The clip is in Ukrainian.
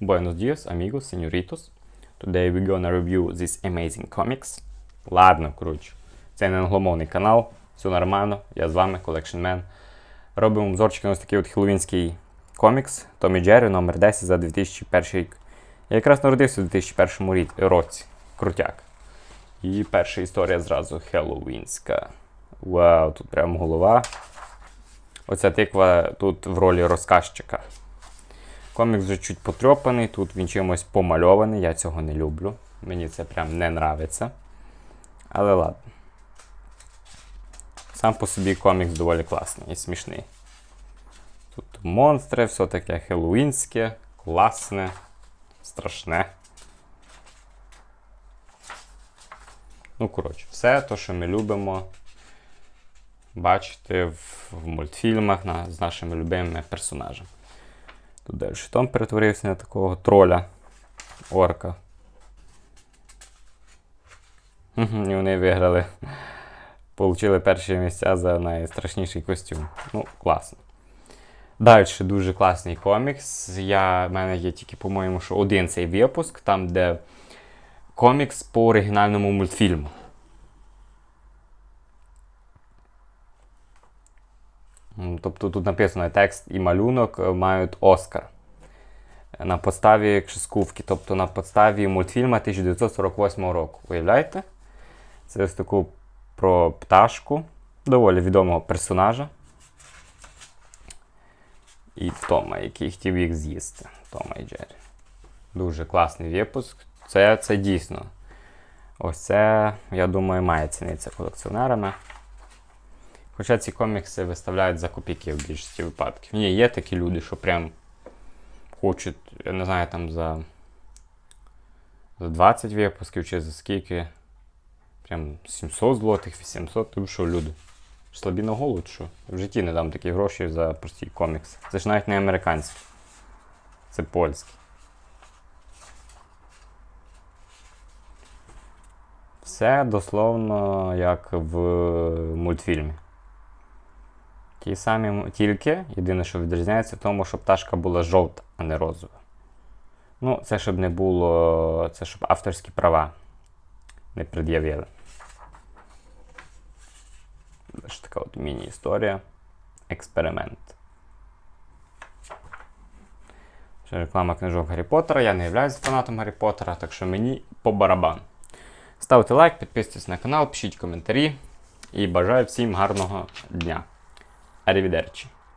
Buenos dias, amigos, señoritos. Today we're gonna review this amazing comics. Ладно, коротше. Це не англомовний канал, все нормально. Я з вами, Collection Man. Робимо обзорчик на ось такий от хеллоуінський комікс Томі Джері номер 10 за 2001 рік. Я якраз народився у 2001 році. Крутяк. І перша історія зразу хеллоуінська. Вау, тут прям голова. Оця тиква тут в ролі розказчика. Комікс вже чуть потрьопаний, тут він чимось помальований, я цього не люблю. Мені це прям не нравиться. Але ладно. Сам по собі комікс доволі класний і смішний. Тут монстри, все таке хеллоуінське, класне, страшне. Ну, коротше, все те, що ми любимо бачити в, в мультфільмах на, з нашими любимими персонажами. Тут далі Том перетворився на такого троля, орка. І вони виграли. Получили перші місця за найстрашніший костюм. Ну, класно. Далі дуже класний комікс. Я, в мене є тільки, по-моєму, що один цей випуск, там, де комікс по оригінальному мультфільму. Тобто тут написано текст і малюнок е, мають Оскар. Е, На подставі крeskówки, тобто на подставі мультфільму 1948 року. Уявляєте? Це ось таку про пташку, доволі відомого персонажа. І Тома, який хотів їх з'їсти. Тома і Джері. Дуже класний випуск. Це, це дійсно. Ось це, я думаю, має цінитися колекціонерами. Хоча ці комікси виставляють за копійки в більшості випадків. Ні, є такі люди, що прям хочуть, я не знаю, там за, за 20 випусків чи за скільки. Прям 700 злотих, 800. Ти що, люди? Слабі на голову, що? В житті не дам такі гроші за прості комікси. Це ж навіть не американські. Це польські. Все дословно як в мультфільмі. Ті самі тільки, єдине, що відрізняється, в тому, що пташка була жовта, а не розова. Ну, це щоб не було. Це щоб авторські права не пред'явили. Це така от міні-історія. Експеримент. Ще реклама книжок Гаррі Поттера. Я не являюсь фанатом Гаррі Поттера, так що мені по барабан. Ставте лайк, підписуйтесь на канал, пишіть коментарі і бажаю всім гарного дня. Arrivederci.